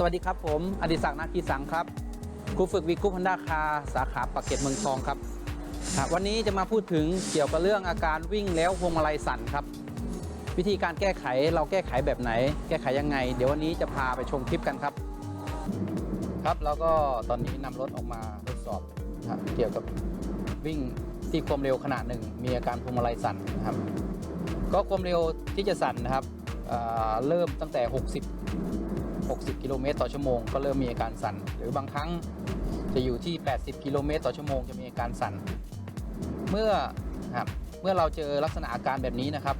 สวัสดีครับผมอดิศักดิ์นาคีสังครับครูฝึกวีกุพันดาคาสาขาปากเกร็ดเมืองทองครับวันนี้จะมาพูดถึงเกี่ยวกับเรื่องอาการวิ่งแล้วพวงมาลัยสั่นครับ วิธีการแก้ไขเราแก้ไขแบบไหน แก้ไขยังไง เดี๋ยววันนี้จะพาไปชมคลิปกันครับ ครับแล้วก็ตอนนี้นำรถออกมาทดสอบนะครับเกี่ยวกับวิ่งที่ความเร็วขนาดหนึ่งมีอาการพวงมาลัยสั่นนะครับ ก็ความเร็วที่จะสั่นนะครับเริ่มตั้งแต่ 60 60 กิโลเมตรต่อชั่วโมงก็เริ่มมีอาการสั่น หรือบางครั้งจะอยู่ที่ 80 กิโลเมตรต่อชั่วโมงจะมีอาการสั่น เมื่อครับเมื่อเราเจอลักษณะอาการแบบนี้นะครับ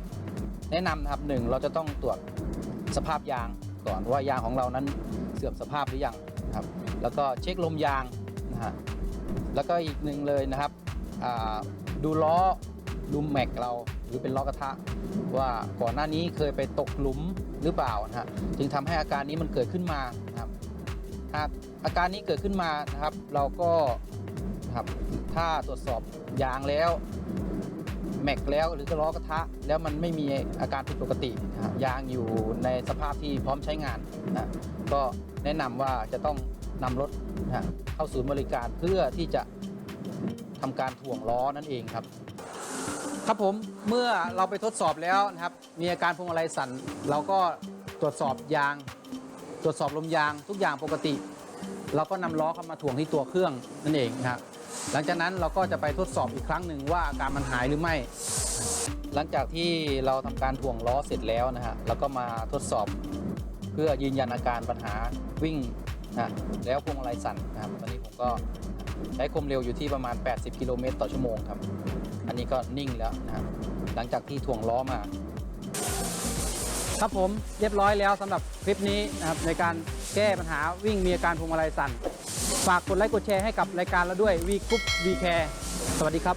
แนะนำนะครับหนึ่งเราจะต้องตรวจสภาพยางก่อนว่ายางของเรานั้นเสื่อมสภาพหรือยังครับ แล้วก็เช็คลมยางนะฮะแล้วก็อีกหนึ่งเลยนะครับดูล้อ ดูแม็กเราหรือเป็นล้อกระทะ ว่าก่อนหน้านี้เคยไปตกหลุมหรือเปล่านะฮะจึงทำให้อาการนี้มันเกิดขึ้นมานะครับหากอาการนี้เกิดขึ้นมานะครับ เราก็นะครับถ้าตรวจสอบยางแล้วแม็กแล้วหรือล้อกระทะ แล้วมันไม่มีอาการผิดปกติยางอยู่ในสภาพที่พร้อมใช้งานนะก็แนะนำว่าจะต้องนำรถนะฮะเข้าศูนย์บริการเพื่อที่จะทำการถ่วงล้อนั่นเองครับ ครับผมเมื่อเราไปทดสอบแล้วนะครับ มีอาการพวงมาลัยสั่นเราก็ตรวจสอบยาง ตรวจสอบลมยางทุกอย่างปกติ เราก็นำล้อเข้ามาถ่วงที่ตัวเครื่องนั่นเองนะครับหลังจากนั้นเราก็จะไปทดสอบอีกครั้งหนึ่งว่าอาการมันหายหรือไม่ หลังจากที่เราทำการถ่วงล้อเสร็จแล้วนะฮะเราก็มาทดสอบเพื่อยืนยันอาการปัญหาวิ่ง นะแล้วพวงมาลัยสั่นนะครับตอนนี้ผมก็ใช้ความเร็วอยู่ที่ประมาณ 80 กิโลเมตรต่อชั่วโมงครับ อันนี้ก็นิ่งแล้วนะครับหลังจากที่ถ่วงล้อมา ครับผมเรียบร้อยแล้วสำหรับคลิปนี้นะครับในการแก้ปัญหาวิ่งมีอาการพวงมาลัยสั่น ฝากกดไลค์กดแชร์ให้กับรายการเราด้วยวีกรุ๊ปวีแคร์สวัสดีครับ